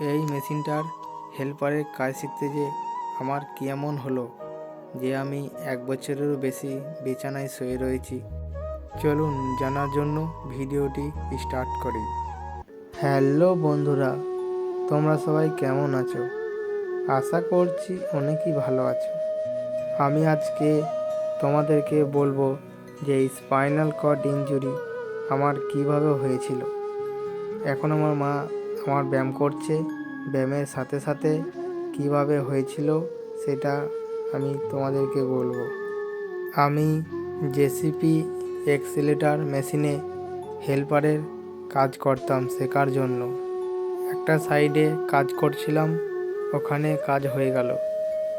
এই মেশিনটার হেল্পারের কাজ শিখতে যে আমার কেমন হলো, যে আমি এক বছরেরও বেশি বিছানায় শুয়ে রয়েছি। চলুন জানার জন্য ভিডিওটি স্টার্ট করি। হ্যালো বন্ধুরা, তোমরা সবাই কেমন আছো? আশা করছি অনেকই ভালো আছো। আমি আজকে তোমাদেরকে বলব যে স্পাইনাল কর্ড ইঞ্জুরি আমার কীভাবে হয়েছিল। এখন আমার মা আমার ব্যায়াম করছে, ব্যায়ামের সাথে সাথে কীভাবে হয়েছিল সেটা আমি তোমাদেরকে বলব। আমি জেসিপি এক্সিলেটার মেশিনে হেল্পারের কাজ করতাম শেখার জন্য। একটা সাইডে কাজ করছিলাম, ওখানে কাজ হয়ে গেল।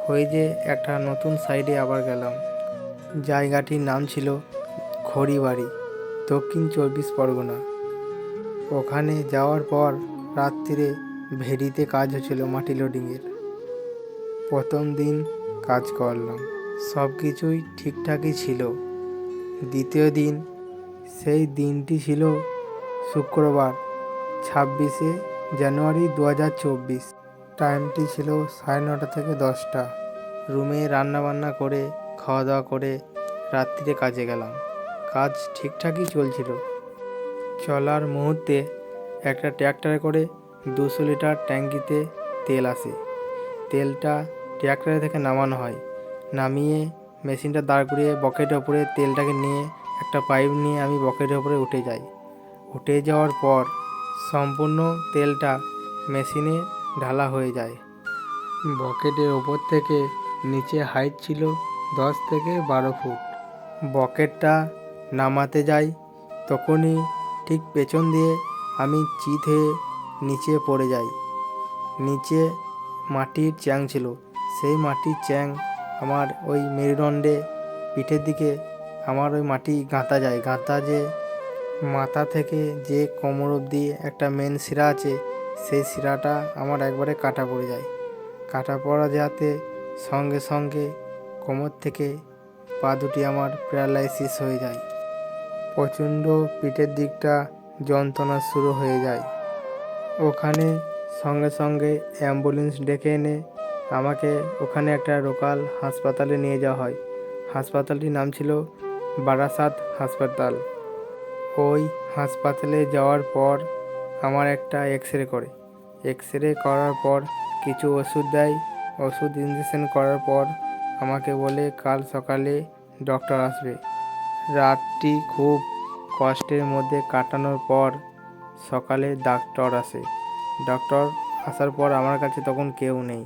হয়ে যে একটা নতুন সাইডে আবার গেলাম। জায়গাটির নাম ছিল খড়িবাড়ি দক্ষিণ চব্বিশ পরগনা। ওখানে যাওয়ার পর রাত্রিরে ভেরিতে কাজ হচ্ছিল মাটি লোডিংয়ের প্রথম দিন কাজ করলাম। সব কিছুই ঠিকঠাকই ছিল। দ্বিতীয় দিন, সেই দিনটি ছিল শুক্রবার, ছাব্বিশে জানুয়ারি দু হাজার চব্বিশ। টাইমটি ছিল সাড়ে নটা থেকে দশটা। রুমে রান্নাবান্না করে খাওয়া দাওয়া করে রাত্রিরে কাজে গেলাম। কাজ ঠিকঠাকই চলছিল। চলার মুহূর্তে একটা ট্র্যাক্টরে করে দুশো লিটার ট্যাঙ্কিতে তেল আসে। তেলটা ট্র্যাক্টরে থেকে নামানো হয়। নামিয়ে মেশিনটা দাঁড় করিয়ে বকেটের ওপরে তেলটাকে নিয়ে একটা পাইপ নিয়ে আমি বকেটের ওপরে উঠে যাই। উঠে যাওয়ার পর সম্পূর্ণ তেলটা মেশিনে ঢালা হয়ে যায়। বকেটের ওপর থেকে নিচে হাইট ছিল দশ থেকে বারো ফুট। বকেটটা নামাতে যাই, তখনই ঠিক পেছন দিয়ে আমি চিত হয়ে নিচে পড়ে যাই। নিচে মাটির চ্যাং ছিল। সেই মাটির চ্যাং আমার ওই মেরুদণ্ডে পিঠের দিকে আমার ওই মাটি গাঁথা যায়। গাঁথা যে মাথা থেকে যে কোমর অবধি একটা মেন শিরা আছে, সেই শিরাটা আমার একবারে কাটা পড়ে যায়। কাটা পড়া যাতে সঙ্গে সঙ্গে কোমর থেকে পা দুটি আমার প্যারালাইসিস হয়ে যায়। প্রচণ্ড পিঠের দিকটা যন্ত্রণা শুরু হয়ে যায়। ওখানে সঙ্গে সঙ্গে অ্যাম্বুলেন্স ডেকে এনে আমাকে ওখানে একটা লোকাল হাসপাতালে নিয়ে যাওয়া হয়। হাসপাতালটির নাম ছিল বারাসাত হাসপাতাল। ওই হাসপাতালে যাওয়ার পর আমার একটা এক্স রে করে। এক্স রে করার পর কিছু ওষুধ দেয়। ওষুধ ইঞ্জেকশন করার পর আমাকে বলে, কাল সকালে ডক্টর আসবে। রাতটি খুব কষ্টের মধ্যে কাটানোর পর সকালে ডাক্তার আসে। ডক্টর আসার পর আমার কাছে তখন কেউ নেই।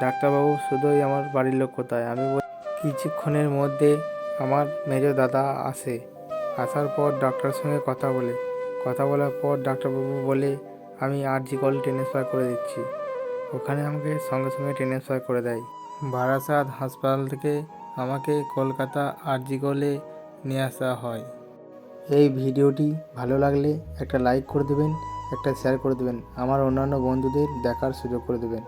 ডাক্তারবাবু শুধুই আমার বাড়ির লোক কোথায়? আমি কিছুক্ষণের মধ্যে আমার মেজ দাদা আসে। আসার পর ডক্টরের সঙ্গে কথা বলে। কথা বলার পর ডাক্তারবাবু বলে, আমি আরজি কল ট্রান্সফার করে দিচ্ছি। ওখানে আমাকে সঙ্গে সঙ্গে ট্রান্সফার করে দেয়। বারাসাত হাসপাতাল থেকে আমাকে কলকাতা আরজি কলে নিয়ে আসা হয়। এই ভিডিওটি ভালো লাগলে একটা লাইক করে দেবেন, একটা শেয়ার করে দেবেন, আমার অন্যান্য বন্ধুদের দেখার সুযোগ করে দেবেন।